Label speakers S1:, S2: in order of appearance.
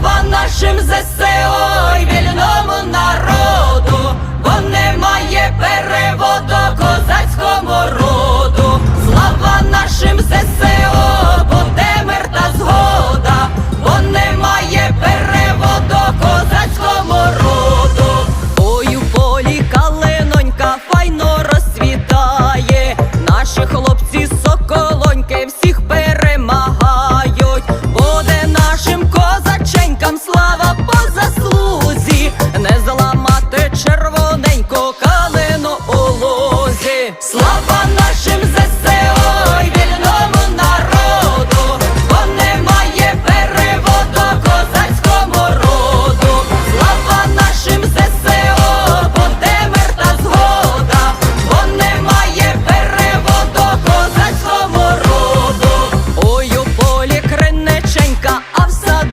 S1: Слава нашим ЗСО і народу! Слава!